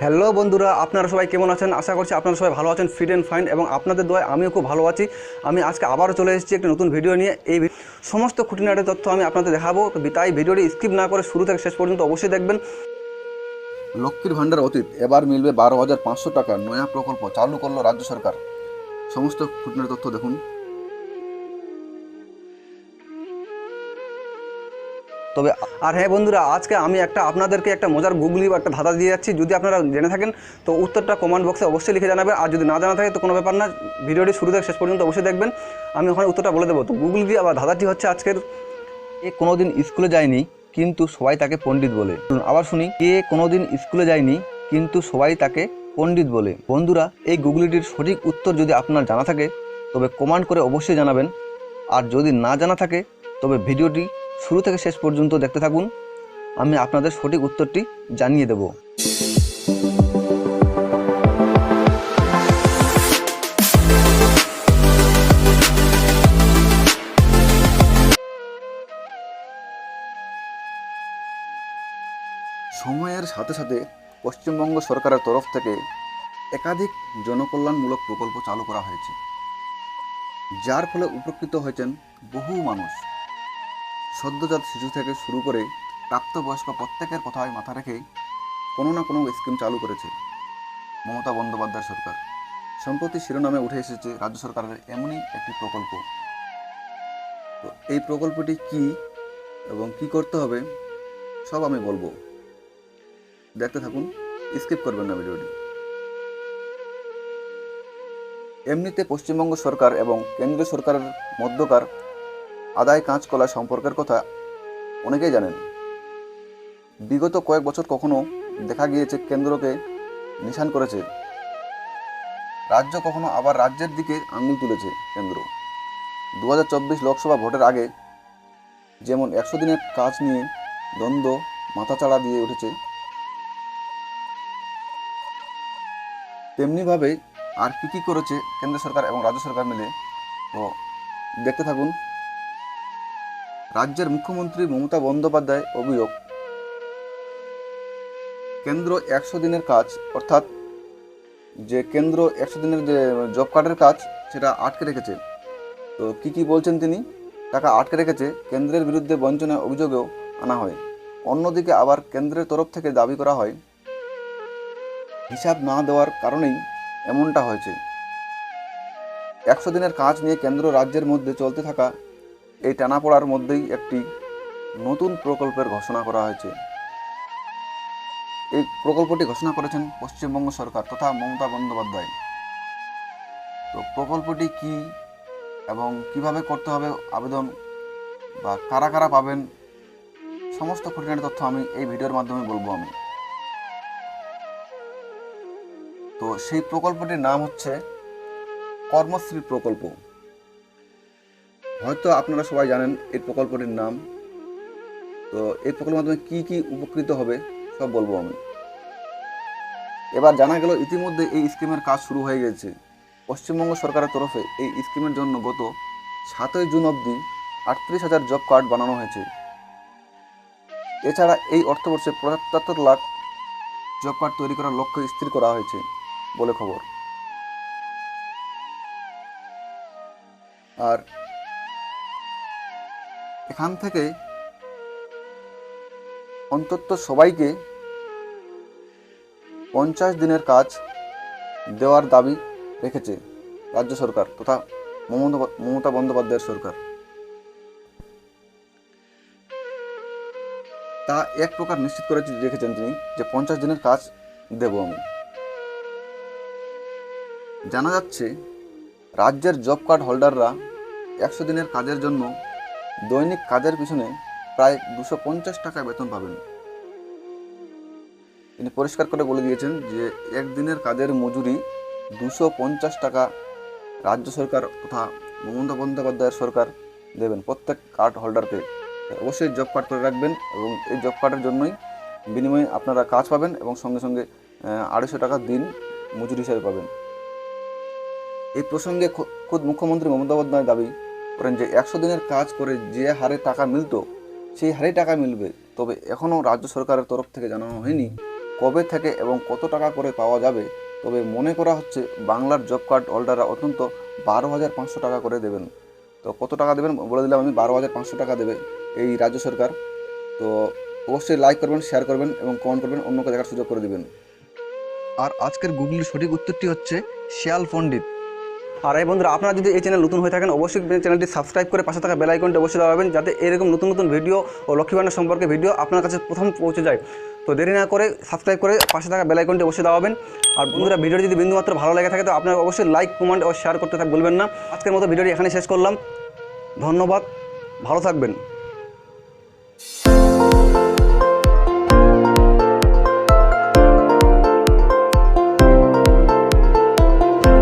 Hello বন্ধুরা, আপনারা সবাই কেমন আছেন? আশা করছি আপনারা সবাই ভালো আছেন ফিট অ্যান্ড ফাইন এবং আপনাদের দোয়ায় আমিও খুব ভালো আছি। আমি আজকে আবারও চলে এসেছি একটি নতুন ভিডিও নিয়ে। এই সমস্ত খুঁটিনাটি তথ্য আমি আপনাদের দেখাবো। তাই ভিডিওটি স্কিপ না করে শুরু থেকে শেষ পর্যন্ত অবশ্যই দেখবেন। লক্ষ্মীর ভাণ্ডার অতীত, এবার মিলবে বারো হাজার পাঁচশো টাকা নয়া প্রকল্প চালু করল রাজ্য সরকার। সমস্ত খুঁটিনাটি তথ্য দেখুন। তবে আর হ্যাঁ বন্ধুরা, আজকে আমি একটা আপনাদেরকে একটা মজার গুগলি বা একটা ধাঁধা দিয়ে যাচ্ছি। যদি আপনারা জেনে থাকেন, তো উত্তরটা কমেন্ট বক্সে অবশ্যই লিখে জানাবেন আর যদি না জানা থাকে, তো কোনো ব্যাপার না। ভিডিওটি শুরু থেকে শেষ পর্যন্ত অবশ্যই দেখবেন। আমি ওখানে উত্তরটা বলে দেবো। তো গুগলি আবার ধাঁধাটি হচ্ছে আজকের এ কোনোদিন স্কুলে যায়নি, কিন্তু সবাই তাকে পণ্ডিত বলে। আবার শুনি। কে কোনোদিন স্কুলে যায়নি, কিন্তু সবাই তাকে পণ্ডিত বলে। বন্ধুরা, এই গুগলিটির সঠিক উত্তর যদি আপনার জানা থাকে, তবে কমান্ড করে অবশ্যই জানাবেন। আর যদি না জানা থাকে, তবে ভিডিওটি শুরু থেকে শেষ পর্যন্ত দেখতে থাকুন। আমি আপনাদের সঠিক উত্তরটি জানিয়ে দেব। সময়ের সাথে সাথে পশ্চিমবঙ্গ সরকারের তরফ থেকে একাধিক জনকল্যাণমূলক প্রকল্প চালু করা হয়েছে। যার ফলে উপকৃত হয়েছেন বহু মানুষ। সদ্যজাত শিশু থেকে শুরু করে প্রাপ্তবয়স্ক প্রত্যেকের কথায় মাথা রেখে কোনো না কোনো স্কিম চালু করেছে মমতা বন্দ্যোপাধ্যায় সরকার। সম্প্রতি শিরোনামে উঠে এসেছে রাজ্য সরকারের এমনই একটি প্রকল্প। তো এই প্রকল্পটি কি এবং কি করতে হবে, সব আমি বলব। দেখতে থাকুন, স্কিপ করবেন না ভিডিওটি। এমনিতে পশ্চিমবঙ্গ সরকার এবং কেন্দ্রীয় সরকারের মধ্যকার আদায় কাঁচকলা সম্পর্কের কথা অনেকেই জানেন। বিগত কয়েক বছর কখনো দেখা গিয়েছে কেন্দ্রকে নিশান করেছে। রাজ্য কখনো আবার রাজ্যের দিকে আঙুল তুলেছে কেন্দ্র। দু হাজার চব্বিশ লোকসভা ভোটের আগে যেমন একশো দিনের কাজ নিয়ে দ্বন্দ্ব মাথাচাড়া দিয়ে উঠেছে, তেমনিভাবে আর কি কী করেছে কেন্দ্র সরকার এবং রাজ্য সরকার মিলে। তো দেখতে থাকুন রাজ্যের মুখ্যমন্ত্রী মমতা বন্দ্যোপাধ্যায় অভিযোগ। কেন্দ্র একশো দিনের কাজ, অর্থাৎ যে কেন্দ্র একশো দিনের যে জব কার্ডের কাজ, সেটা আটকে রেখেছে। তো কি কি বলছেন তিনি? টাকা আটকে রেখেছে, কেন্দ্রের বিরুদ্ধে বঞ্চনার অভিযোগেও আনা হয়। অন্যদিকে আবার কেন্দ্রের তরফ থেকে দাবি করা হয়, হিসাব না দেওয়ার কারণেই এমনটা হয়েছে। একশো দিনের কাজ নিয়ে কেন্দ্র রাজ্যের মধ্যে চলতে থাকা এই টানাপোড়ার মধ্যেই একটি নতুন প্রকল্পের ঘোষণা করা হয়েছে। এই প্রকল্পটি ঘোষণা করেছেন পশ্চিমবঙ্গ সরকার তথা মমতা বন্দ্যোপাধ্যায়। তো প্রকল্পটি কি এবং কীভাবে করতে হবে, আবেদন বা কারা কারা পাবেন, সমস্ত খুঁটিনাটি তথ্য আমি এই ভিডিওর মাধ্যমে বলব আমি। তো সেই প্রকল্পটির নাম হচ্ছে কর্মশ্রী প্রকল্প। হয়তো আপনারা সবাই জানেন এই প্রকল্পটির নাম। তো এই প্রকল্পের মাধ্যমে কি কি উপকৃত হবে, সব বলব আমি। এবার জানা গেল ইতিমধ্যে এই স্কিমের কাজ শুরু হয়ে গেছে। পশ্চিমবঙ্গ সরকারের তরফে এই স্কিমের জন্য গত সাতই জুন অবধি আটত্রিশ হাজার জব কার্ড বানানো হয়েছে। এছাড়া এই অর্থবর্ষে পঁচাত্তর লাখ জব কার্ড তৈরি করার লক্ষ্য স্থির করা হয়েছে বলে খবর। আর এখান থেকে অন্তত সবাইকে পঞ্চাশ দিনের কাজ দেওয়ার দাবি রেখেছে রাজ্য সরকার তথা মমতা বন্দ্যোপাধ্যায়ের সরকার। তা এক প্রকার নিশ্চিত করে রেখেছেন তিনি যে পঞ্চাশ দিনের কাজ দেব আমি। জানা যাচ্ছে, রাজ্যের জব কার্ড হোল্ডাররা একশো দিনের কাজের জন্য দৈনিক কাজের পিছনে প্রায় দুশো পঞ্চাশ টাকা বেতন পাবেন। তিনি পরিষ্কার করে বলে দিয়েছেন যে, একদিনের কাজের মজুরি দুশো পঞ্চাশ টাকা রাজ্য সরকার তথা মমতা বন্দ্যোপাধ্যায়ের সরকার দেবেন প্রত্যেক কার্ড হোল্ডারকে। অবশ্যই জব কার্ড করে রাখবেন এবং এই জব কার্ডের জন্যই বিনিময়ে আপনারা কাজ পাবেন এবং সঙ্গে সঙ্গে আড়াইশো টাকা দিন মজুরি হিসাবে পাবেন। এই প্রসঙ্গে খুদ মুখ্যমন্ত্রী মমতা বন্দ্যোপাধ্যায় দাবি করেন যে একশো দিনের কাজ করে যে হারে টাকা মিলতো, সেই হারে টাকা মিলবে। তবে এখনও রাজ্য সরকারের তরফ থেকে জানানো হয়নি কবে থেকে এবং কত টাকা করে পাওয়া যাবে। তবে মনে করা হচ্ছে বাংলার জব কার্ড হোল্ডাররা অত্যন্ত বারো হাজার পাঁচশো টাকা করে দেবেন। তো কত টাকা দেবেন বলে দিলাম আমি, বারো হাজার পাঁচশো টাকা দেবে এই রাজ্য সরকার। তো অবশ্যই লাইক করবেন, শেয়ার করবেন এবং কমেন্ট করবেন, অন্যকে দেখার সুযোগ করে দেবেন। আর আজকের গুগলির সঠিক উত্তরটি হচ্ছে শিয়াল পণ্ডিত। আর এই বন্ধুরা, আপনারা যদি এই চ্যানেল নতুন হয়ে থাকেন, অবশ্যই চ্যানেলটি সাবস্ক্রাইব করে পাশে থাকা বেল আইকনটি অবশ্যই দাবাবেন, যাতে এরকম নতুন নতুন ভিডিও ও লক্ষ্মী সম্পর্কে ভিডিও আপনার কাছে প্রথম পৌঁছে যায়। তো দেরি না করে সাবস্ক্রাইব করে পাশে থাকা বেল আইকনটি অবশ্যই দাবাবেন। আর বন্ধুরা ভিডিওটি যদি বিন্দুমাত্র ভালো লাগে থাকে, তো আপনারা অবশ্যই লাইক কমেন্ট ও শেয়ার করতে থাক বলবেন না। আজকের মতো ভিডিওটি এখানে শেষ করলাম। ধন্যবাদ। ভালো থাকবেন।